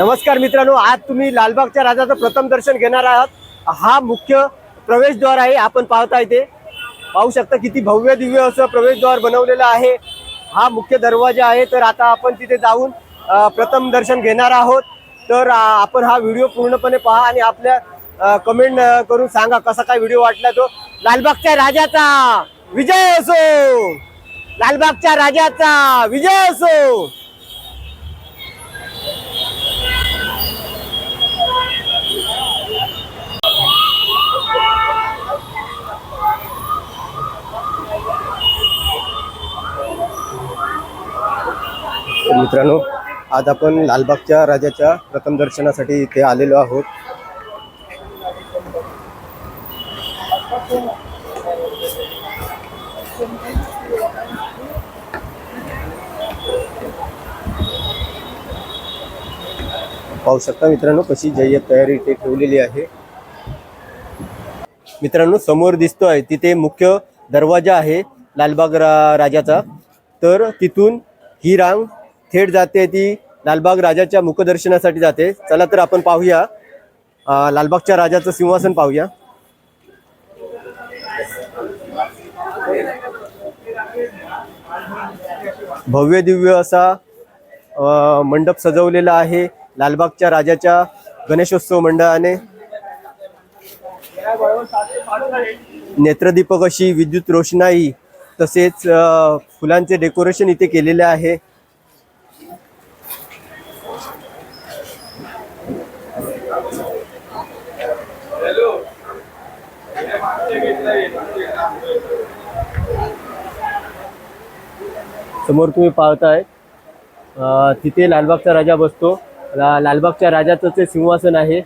नमस्कार मित्रांनो आज तुम्ही लालबागच्या राजाचं प्रथम दर्शन घेणार आहात. हा मुख्य प्रवेशद्वार आहे आपण पाहता इथे. पाहू शकता किती भव्य दिव्य असं प्रवेशद्वार बनवलेलं आहे. हा मुख्य दरवाजा आहे तर आता आपण तिथे जाऊन प्रथम दर्शन घेणार आहोत. तर आपण हा व्हिडिओ पूर्णपणे पहा आणि आपल्या कमेंट करून सांगा कसा काय व्हिडिओ वाटला तो. लालबागच्या राजाचा विजय असो! लालबागच्या राजाचा विजय असो! मित्रांनो आज आपण लालबागच्या राजाच्या प्रथम दर्शनासाठी इथे आलेलो आहोत. पाहू शकता मित्रांनो कशी जय्यत तयारी इथे ठेवलेली आहे. मित्रांनो समोर दिसतोय तिथे मुख्य दरवाजा आहे लालबाग रा राजाचा. तर तिथून ही रांग थेट जाते ती लालबाग राजाच्या मुखदर्शनासाठी जाते. चला तर आपण पाहूया. लालबागच्या राजाचं सिंहासन पाहूया. भव्य दिव्य असा मंडप सजवलेला आहे लालबागच्या राजाच्या गणेशोत्सव मंडळाने. नेत्रदीपक अशी विद्युत रोषणाई तसेच फुलांचे डेकोरेशन इथे केलेले आहे. समोर तुम्ही पाहताय. तिथे लालबागचा राजा बसतो. लालबागच्या राजाचं ते सिंहासन आहे.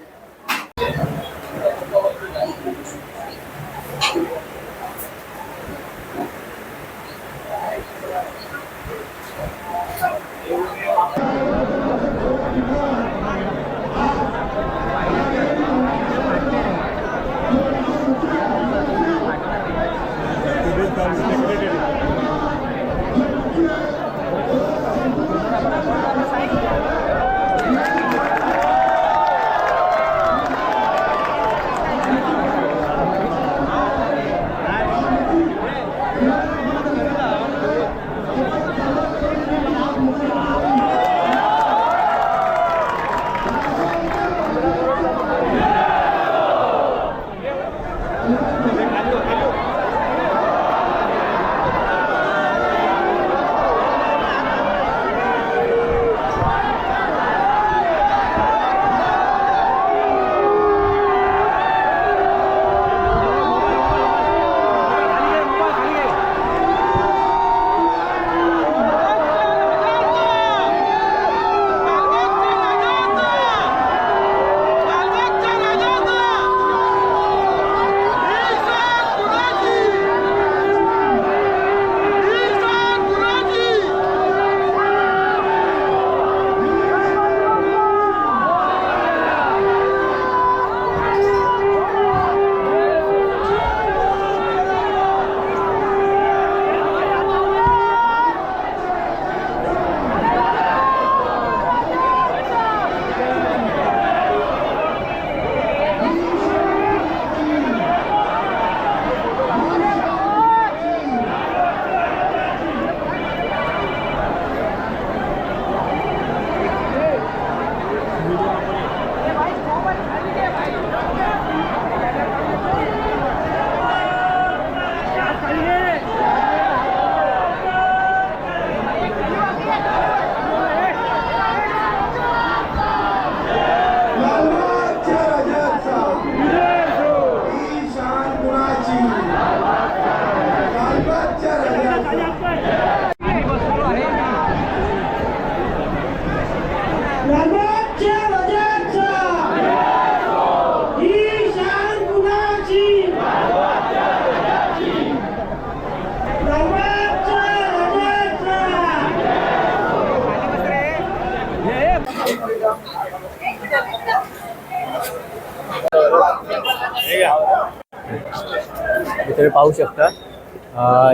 तुम्ही पाहू शकता.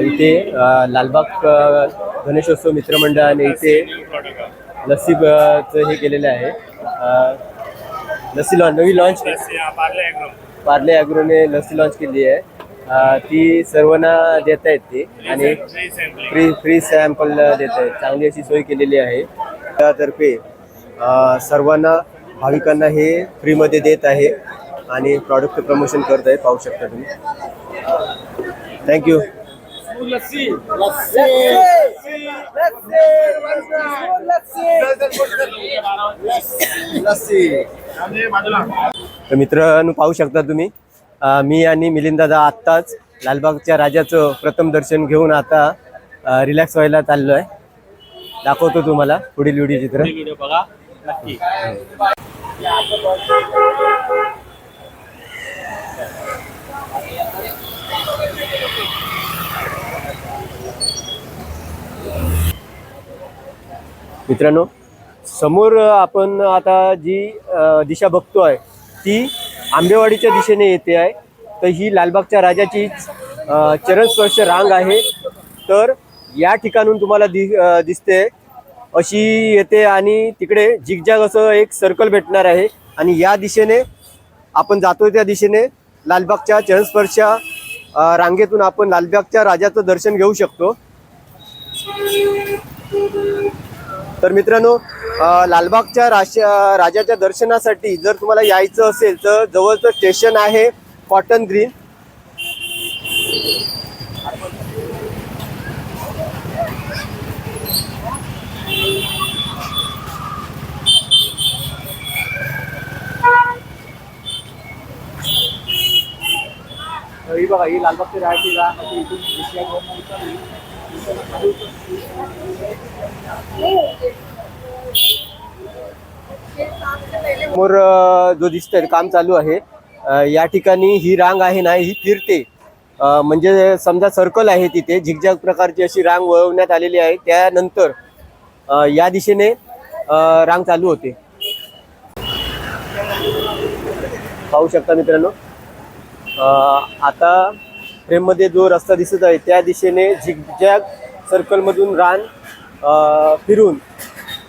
इथे लालबाग गणेशोत्सव मित्रमंडळाने इथे लस्सी अ, चं हे केलेलं आहे. लस्सी लॉन्च नवी लॉन्च पार्ले ॲग्रोने लस्सी लॉन्च केली आहे. ती सर्वांना देत आहेत ती. आणि फ्री फ्री सॅम्पल देत आहेत. चांगली अशी सोय केलेली आहे. त्यातर्फे सर्वांना भाविकांना हे फ्रीमध्ये देत आहे. आणि प्रॉडक्ट प्रमोशन करत आहे पाहू शकता तुम्ही. थँक्यू तर मित्रांनो पाहू शकता तुम्ही. मी आणि मिलिंदादा आत्ताच लालबागच्या राजाचं प्रथम दर्शन घेऊन आता रिलॅक्स व्हायला चाललो आहे दाखवतो तुम्हाला पुढील व्हिडिओ चित्र. व्हिडिओ बघा. नक्की. मित्रांनो समोर आपण आता जी दिशा दिशा बघतोय ती आंबेवाडीच्या दिशेने येते आहे. तर ही लालबागच्या राजाची चरणस्पर्श रांग आहे. तर या ठिकाणून तुम्हाला दि दिसते. अशी येते आणि तिकडे जिगजाग असं एक सर्कल भेटणार आहे. आणि या दिशेने आपण जातोय त्या दिशेने लालबागच्या चरणस्पर्श रांगेतून आपण लालबागच्या राजाचं दर्शन घेऊ शकतो. तर मित्रांनो लालबागच्या राशा राजाच्या दर्शनासाठी जर तुम्हाला यायचं असेल तर जवळचं स्टेशन आहे कॉटन ग्रीन. ही बघा ही लालबागची राहायची समोर जो दिसतोय काम चालू आहे. या ठिकाणी ही रांग आहे ना ही फिरते. म्हणजे समजा सर्कल आहे तिथे झिगझॅग प्रकारची अशी रांग वळवण्यात आलेली आहे. त्यानंतर या दिशेने रांग चालू होते. पाहू शकता मित्रांनो? आता फ्रेममध्ये जो रस्ता दिसत आहे त्या दिशेने झिगझॅग सर्कलमधून रान फिरून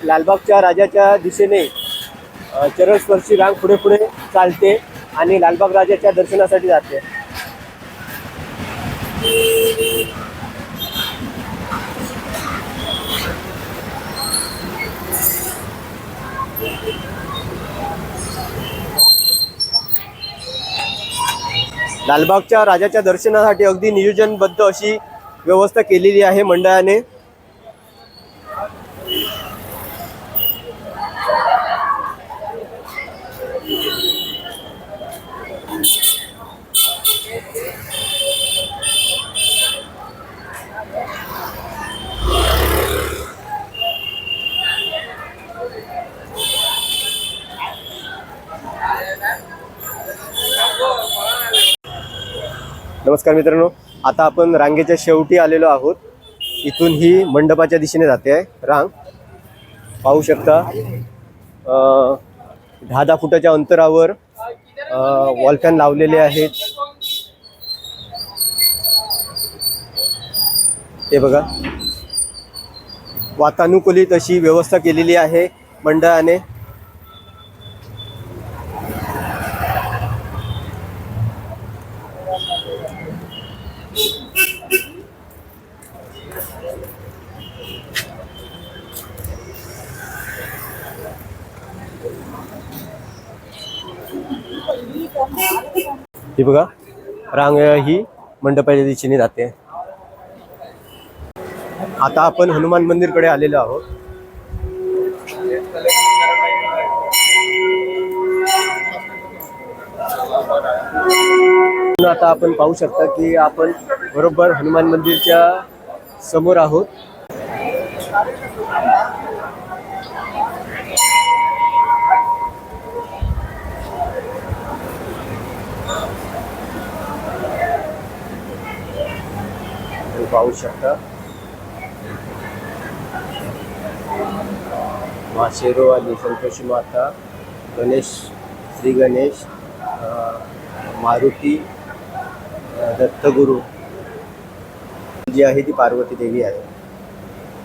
लालबागच्या राजाच्या दिशेने चरणस्पर्शी रांग पुढे पुढे चालते आणि लालबाग राजाच्या दर्शनासाठी जाते. लालबागच्या राजाच्या दर्शनासाठी अगदी नियोजनबद्ध अशी व्यवस्था केलेली आहे मंडळाने. नमस्कार मित्रांनो आता आपण रांगेच्या शेवटी आलेलो आहोत. इथून ही मंडपाच्या दिशेने जाते आहे रांग. पाहू शकता दहा दहा फुटाच्या अंतरावर वॉलफॅन लावलेले आहेत. ते बघा. वातानुकूलित अशी व्यवस्था केलेली आहे मंडळाने. ही बघा, रांग ही मंडपाच्या दिशेने जाते. आता आपण हनुमान मंदिरकडे आलेलो आहोत. आता आपण पाहू शकता की आपण बरोबर हनुमान मंदिरच्या समोर आहोत. तुम्ही पाहू शकता. माशेरो आणि संतोषी माता गणेश श्री गणेश मारुती दत्तगुरू जी आहे ती पार्वती देवी आहे.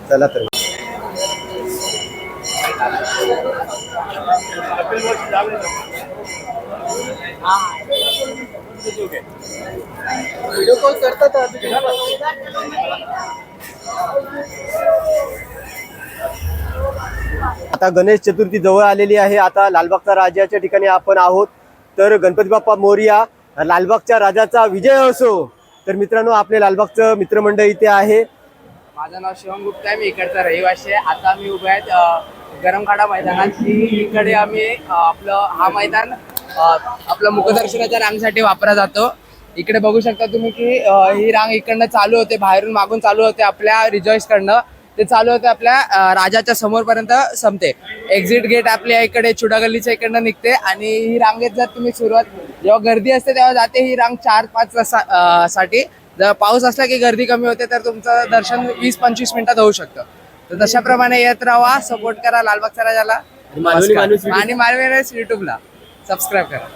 चला तर. आता गणेश चतुर्थी जवळ आलेली आहे. आता लालबागचा राजाच्या ठिकाणी आपण आहोत. तर गणपती बाप्पा मोरिया लालबागच्या राजाचा विजय असो. तर मित्रांनो आपले लालबागचं मित्रमंडळ इथे आहे. माझं नाव शिवम गुप्ता आहे मी इकडचा रहिवासी आहे. आता मी उभे आहेत अ, गरमखाडा मैदानात. इकडे आम्ही आपलं हा मैदान आपलं मुखदर्शनाच्या रांगसाठी वापरला जातो. इकडे बघू शकता तुम्ही की ही रांग इकडनं चालू होते बाहेरून मागून चालू होते आपल्या रिजॉईस कडनं ते चालू होते आपल्या राजाच्या समोरपर्यंत संपते. एक्झिट गेट आपल्या इकडे चुडा गल्लीच्या इकडनं निघते आणि ही रांगेत जर तुम्ही सुरुवात. जेव्हा गर्दी असते तेव्हा जाते ही रांग चार पाच साठी. जर पाऊस असला की गर्दी कमी होते तर तुमचं दर्शन वीस पंचवीस मिनिटात होऊ शकतं. तर तशाप्रमाणे येत राहा सपोर्ट करा लालबागच्या राजाला. आणि मालवेरेस युट्यूबला सबस्क्राईब करा.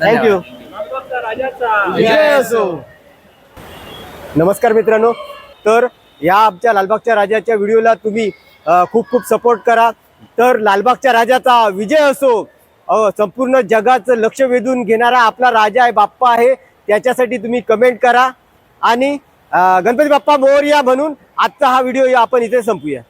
थँक्यू विजय असो नमस्कार मित्रांनो. तर या आमच्या लालबागच्या राजाच्या व्हिडिओला तुम्ही खूप खूप सपोर्ट करा. तर लालबागच्या राजाचा विजय असो संपूर्ण जगाचं लक्ष वेधून घेणारा आपला राजा आहे बाप्पा आहे त्याच्यासाठी तुम्ही कमेंट करा. आणि गणपती बाप्पा मोरया म्हणून आजचा हा व्हिडिओ आपण इथे संपूया.